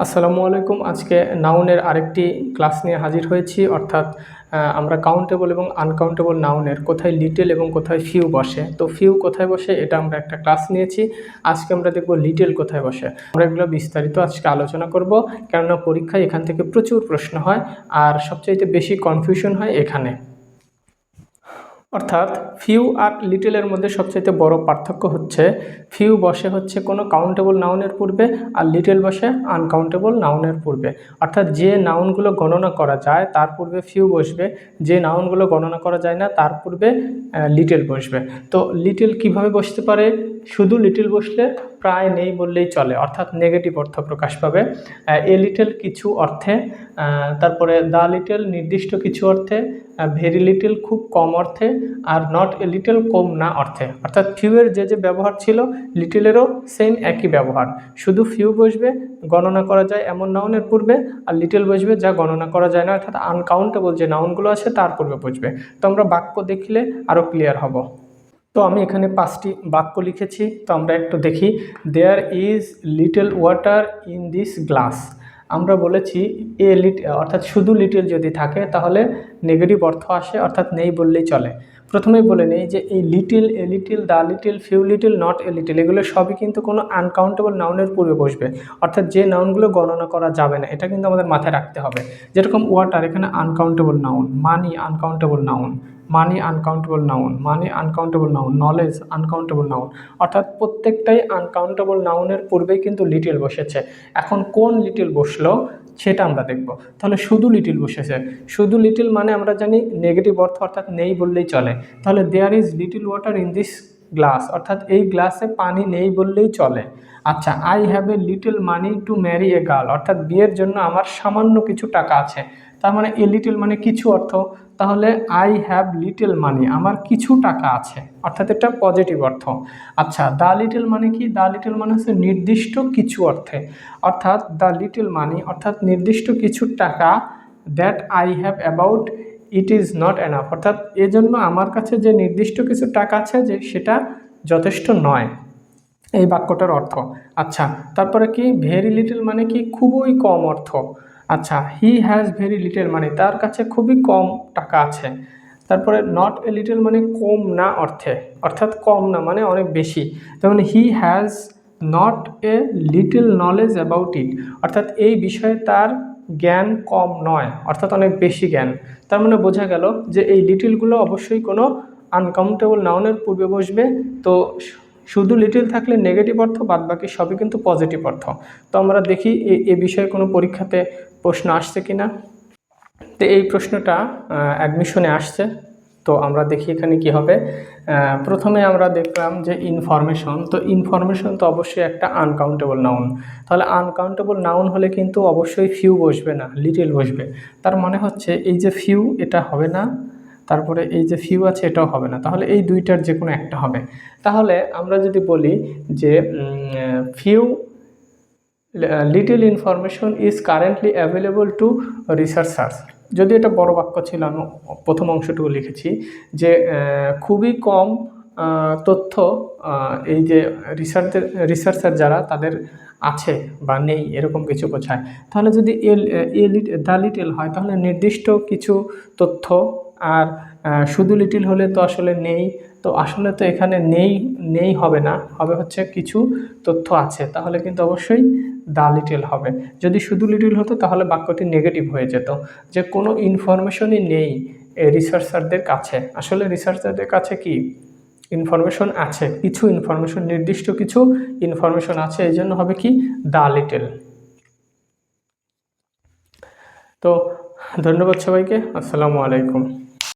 আসসালামু আলাইকুম। আজকে নাউনের আরেকটি ক্লাস নিয়ে হাজির হয়েছি। অর্থাৎ আমরা কাউন্টেবল এবং আনকাউন্টেবল নাউনের কোথায় লিটেল এবং কোথায় ফিউ বসে। তো ফিউ কোথায় বসে এটা আমরা একটা ক্লাস নিয়েছি। আজকে আমরা দেখব লিটেল কোথায় বসে। আমরা এগুলো বিস্তারিত আজকে আলোচনা করব। কেননা পরীক্ষায় এখান থেকে প্রচুর প্রশ্ন হয়। আর সবচাইতে বেশি কনফিউশন হয় এখানে। অর্থাৎ ফিউ আর লিটলের মধ্যে সবচেয়ে বড় পার্থক্য হচ্ছে ফিউ বসে হচ্ছে কোনো কাউন্টেবল নাউনের পূর্বে আর লিটল বসে আনকাউন্টেবল নাউনের পূর্বে। অর্থাৎ যে নাউনগুলো গণনা করা যায়, তার পূর্বে ফিউ বসবে, যে নাউনগুলো গণনা করা যায় না, তার পূর্বে লিটেল বসবে। তো লিটেল কীভাবে বসতে পারে? শুধু লিটল বসলে প্রায় নেই বললেই চলে, অর্থাৎ নেগেটিভ অর্থ প্রকাশ পাবে। এ লিটল কিছু অর্থে তারপরে দ্য লিটল নির্দিষ্ট কিছু অর্থে ভেরি লিটল খুব কম অর্থে, আর নট এ লিটল কম না অর্থে। অর্থাৎ ফিউয়ের যে যে ব্যবহার ছিল লিটলেরও সেম একই ব্যবহার। শুধু ফিউ বসবে, গণনা করা যায় এমন নাউনের পূর্বে, আর লিটল বসবে যা গণনা করা যায় না, অর্থাৎ আনকাউন্টেবল যে নাউনগুলো আছে তার পূর্বে বসবে। তো আমরা বাক্য দেখলে আরও ক্লিয়ার হব। তো আমি এখানে পাঁচটি বাক্য লিখেছি। তো আমরা একটু দেখি। There is little water in this glass আমরা বলেছি, এ লিট অর্থাৎ শুধু লিটল যদি থাকে, তাহলে নেগেটিভ অর্থ আসে, অর্থাৎ নেই বললেই চলে। প্রথমেই বলে নেই যে, এই little a little the little few little not a little এগুলো সবই কিন্তু কোনো আনকাউন্টেবল নাউনের পূর্বে বসবে। অর্থাৎ যে নাউনগুলো গণনা করা যাবে না, এটা কিন্তু আমাদের মাথায় রাখতে হবে। যেরকম ওয়াটার এখানে uncountable noun money uncountable noun money uncountable noun money uncountable noun knowledge uncountable noun অর্থাৎ প্রত্যেকটাই আনকাউন্টেবল নাউনের পূর্বেই কিন্তু লিটিল বসেছে। এখন কোন লিটিল বসল সেটা আমরা দেখব। তাহলে শুধু লিটিল বসেছে। শুধু লিটিল মানে আমরা জানি নেগেটিভ অর্থ অর্থাৎ নেই বললেই চলে। তাহলে there is little water in this glass অর্থাৎ এই গ্লাসে পানি নেই বললেই চলে। আচ্ছা I have a little money to marry a girl অর্থাৎ বিয়ের জন্য আমার সামান্য কিছু টাকা আছে। তার মানে এ লিটল মানে কিছু অর্থ। তাহলে আই হ্যাভ লিটল মানি আমার কিছু টাকা আছে। অর্থাৎ এটা পজিটিভ অর্থ। আচ্ছা দ্য লিটল মানে কি? দ্য লিটল মানে হচ্ছে নির্দিষ্ট কিছু অর্থে। অর্থাৎ দ্য লিটল মানি অর্থাৎ নির্দিষ্ট কিছু টাকা that I have about it is not enough অর্থাৎ এজন্য আমার কাছে যে নির্দিষ্ট কিছু টাকা আছে যে সেটা যথেষ্ট নয়। এই বাক্যটার অর্থ আচ্ছা তারপরে কি ভেরি লিটল মানে কি খুবই কম অর্থ? আচ্ছা হি হ্যাজ ভেরি লিটল মানে তার কাছে খুবই কম টাকা আছে। তারপরে নট এ লিটল মানে কম না অর্থে, অর্থাৎ কম না মানে অনেক বেশি। যেমন he has not a little knowledge about it অর্থাৎ এই বিষয়ে তার জ্ঞান কম নয়, অর্থাৎ অনেক বেশি জ্ঞান। তার মানে বোঝা গেল যে এই লিটিলগুলো অবশ্যই কোনো আনকাউন্টেবল নাউনের পূর্বে বসবে। তো শুধু লিটিল থাকলে নেগেটিভ অর্থ বাদ বাকি সবই কিন্তু পজিটিভ অর্থ। তো আমরা দেখি এ- বিষয়ে কোনো পরীক্ষাতে প্রশ্ন আসছে কি না তো এই প্রশ্নটা অ্যাডমিশনে আসছে। তো আমরা দেখি এখানে কি হবে। প্রথমে আমরা দেখলাম যে ইনফরমেশন তো ইনফরমেশন তো অবশ্যই একটা আনকাউন্টেবল নাউন তাহলে আনকাউন্টেবল নাউন হলে কিন্তু অবশ্যই ফিউ বসবে না লিটিল বসবে। তার মানে হচ্ছে এই যে ফিউ এটা হবে না, তারপরে এই যে ফিউ আছে এটাও হবে না। তাহলে এই দুইটার যে কোনো একটা হবে। তাহলে আমরা যদি বলি যে few little information is currently available to researchers যদি এটা বড় বাক্য ছিল, আমি প্রথম অংশটুকু লিখেছি যে খুবই কম তথ্য এই যে রিসার্চের রিসার্চার যারা তাদের আছে বা নেই, এরকম কিছু বোঝায়। তাহলে যদি এল দ্য লিটেল হয়, তাহলে নির্দিষ্ট কিছু তথ্য আর শুধু লিটিল হলে তো আসলে নেই। তো আসলে তো এখানে নেই নেই হবে না, হবে হচ্ছে কিছু তথ্য আছে। তাহলে কিন্তু অবশ্যই দা লিটিল হবে। যদি শুধু লিটিল হতো, তাহলে বাক্যটি নেগেটিভ হয়ে যেত। যে কোনো ইনফরমেশনই নেই রিসার্চারদের কাছে। আসলে রিসার্চারদের কাছে কি? ইনফরমেশন আছে, কিছু ইনফরমেশন নির্দিষ্ট কিছু ইনফরমেশন আছে, এই জন্য হবে কি? দা লিটেল তো ধন্যবাদ সবাইকে, আসসালামু আলাইকুম।